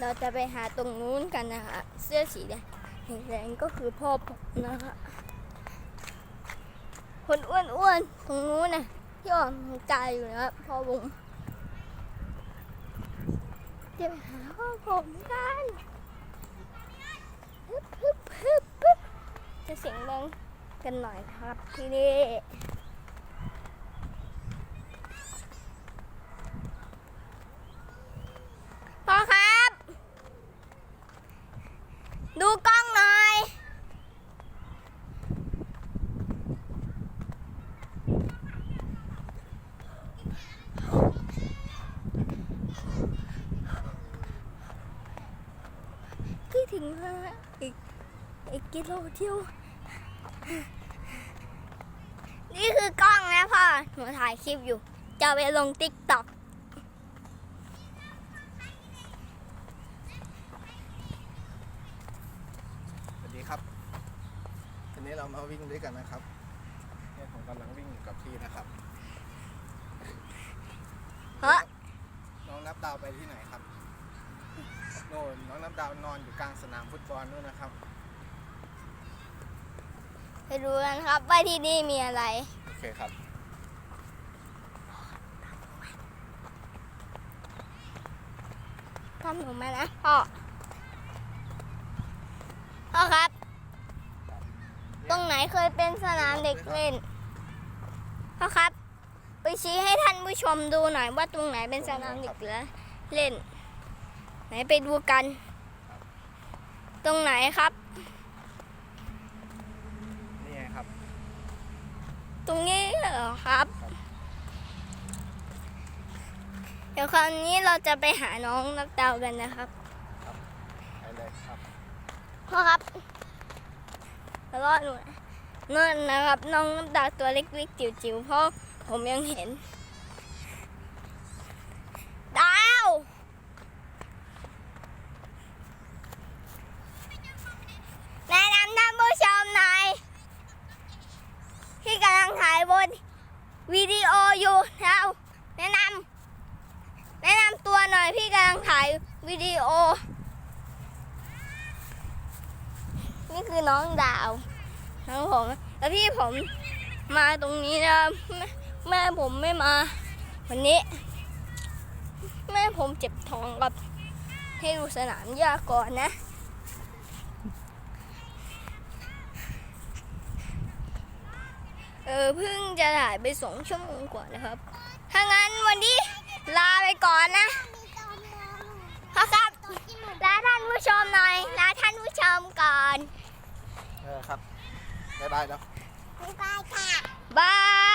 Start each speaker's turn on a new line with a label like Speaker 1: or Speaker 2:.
Speaker 1: เราจะไปหาตรงนู้นกันนะคะ เสื้อสีแดงแดงก็คือพ่อผมนะคะคนอ้วนๆตรงนู้นน่ะที่ออกกำลังกายอยู่นะครับพ่อผมจะไปหาพ่อผมกันฮึบฮึบฮึบฮึบจะเสียงดังกันหน่อยครับที่นี่ พ่อครับ ดูกล้องหน่อย ที่ ถึงแล้วนะอีกอีกกิโลเดียว นี่คือกล้องนะพ่อ หนูถ่ายคลิปอยู่ จะเอาไปลงติ๊กต็อก
Speaker 2: สวัสดีครับวันนี้เรามาวิ่งด้วยกันนะครับเนี่ยผมกำลังวิ่งอยู่กับพี่นะครับ
Speaker 1: เฮ้ย
Speaker 2: น้องนับดาวไปที่ไหนครับ โน่นน้องนับดาวนอนอยู่กลางสนามฟุตบอลนู่นนะครับ
Speaker 1: ไปดูกันครับว่าที่นี่มีอะไร
Speaker 2: โอเคครับ
Speaker 1: ทำหนูมานะพ่อ พ่อครับ ตรงไหนเคยเป็นสนามเด็กเล่น พ่อครับ ไปชี้ให้ท่านผู้ชมดูหน่อยว่าตรงไหนเป็นสนามเด็กเล่นไห นไปดูกัน ตรงไหนครับ
Speaker 2: นี่ไงครับ
Speaker 1: ตรงนี้เหรอครับ เดี๋ยวคราวนี้เราจะไปหาน้องนักดาวกันนะครับ
Speaker 2: ไปเลยครับ
Speaker 1: พ่อครับแล้วก็หนูนะนั่นนะครับ น้องน้ำดาวตัวเล็กๆจิ๋วๆเพราะผมยังเห็น ดาว แนะนำท่านผู้ชมหน่อยที่กำลังถ่ายบ นวิดีโออยู่ดาวแนะนำแนะนำตัวหน่อยพี่กำลังถ่ายวิดีโอ นี่คือน้องดาวน้องผมแล้วพี่ผมมาตรงนี้นะแม่แม่ผมไม่มา วันนี้ แม่ผมเจ็บท้องครับให้ดูสนามหญ้าก่อนนะ เออเพิ่งจะถ่ายไปสองชั่วโมงกว่านะครับ ถ้างั้นวันนี้ลาไปก่อนนะพ่อครับ ลาท่านผู้ชมหน่อย ลาท่านผู้ชมก่อน
Speaker 2: เออครับ บ๊ายบายแล้ว
Speaker 1: บาย